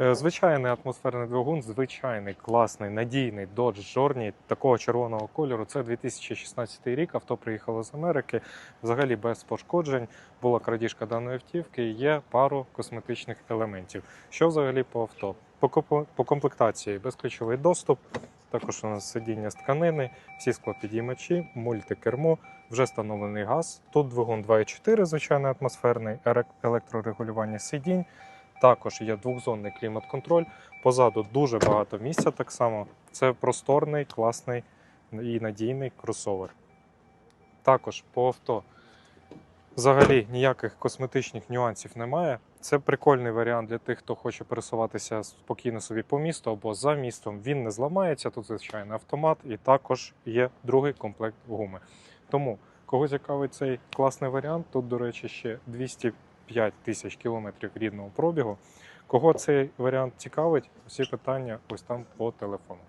Е, Звичайний атмосферний двигун, звичайний, класний, надійний Dodge Journey такого червоного кольору. Це 2016 рік. Авто приїхало з Америки. Взагалі без пошкоджень. Була крадіжка даної автівки. Є пару косметичних елементів. Що взагалі по авто? По, по комплектації безключовий доступ. Також у нас сидіння з тканини, всі склопідіймачі, мультикермо, вже встановлений газ. Тут двигун 2.4, звичайно, атмосферний, електрорегулювання сидінь. Також є двохзонний клімат-контроль. Позаду дуже багато місця так само. Це просторний, класний і надійний кросовер. Також по авто взагалі ніяких косметичних нюансів немає. Це прикольний варіант для тих, хто хоче пересуватися спокійно собі по місту або за містом. Він не зламається. Тут звичайно автомат, і також є другий комплект гуми. Тому кого цікавить цей класний варіант, тут, до речі, ще 205 тисяч кілометрів рідного пробігу. Кого цей варіант цікавить, всі питання ось там по телефону.